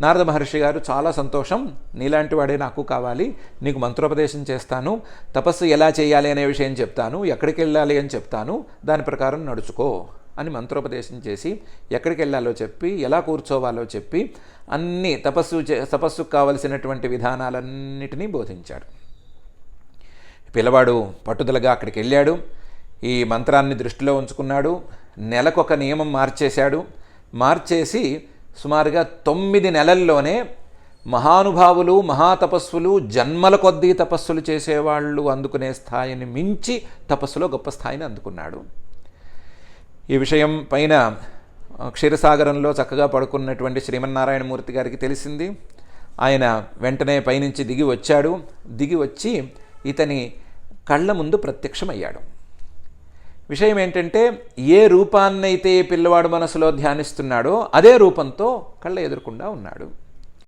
నారద మహర్షి గారు చాలా సంతోషం. నీలాంటి వాడే నాకు కావాలి. నీకు మంత్రోపదేశం చేస్తాను. తపస్సు ఎలా చేయాలి అనే విషయం చెప్తాను. ఎక్కడికి వెళ్ళాలి అని చెప్తాను. దాని ప్రకారం నడుచుకో అని మంత్రోపదేశం చేసి ఎక్కడికి వెళ్ళాలో చెప్పి ఎలా కూర్చోవాలో చెప్పి అన్ని తపస్సు చే తపస్సుకు కావలసినటువంటి విధానాలన్నిటినీ బోధించాడు. పిల్లవాడు పట్టుదలగా అక్కడికి వెళ్ళాడు. ఈ మంత్రాన్ని దృష్టిలో ఉంచుకున్నాడు. నెలకొక నియమం మార్చేశాడు. మార్చేసి సుమారుగా తొమ్మిది నెలల్లోనే మహానుభావులు మహాతపస్సులు జన్మల కొద్దీ తపస్సులు చేసేవాళ్ళు అందుకునే స్థాయిని మించి తపస్సులో గొప్ప స్థాయిని అందుకున్నాడు. ఈ విషయం పైన క్షీరసాగరంలో చక్కగా పడుకున్నటువంటి శ్రీమన్నారాయణమూర్తి గారికి తెలిసింది. ఆయన వెంటనే పైనుంచి దిగి వచ్చాడు. దిగి వచ్చి ఇతని కళ్ళ ముందు ప్రత్యక్షమయ్యాడు. విషయం ఏంటంటే ఏ రూపాన్నైతే పిల్లవాడు మనసులో ధ్యానిస్తున్నాడో అదే రూపంతో కళ్ళ ఎదురకుండా ఉన్నాడు.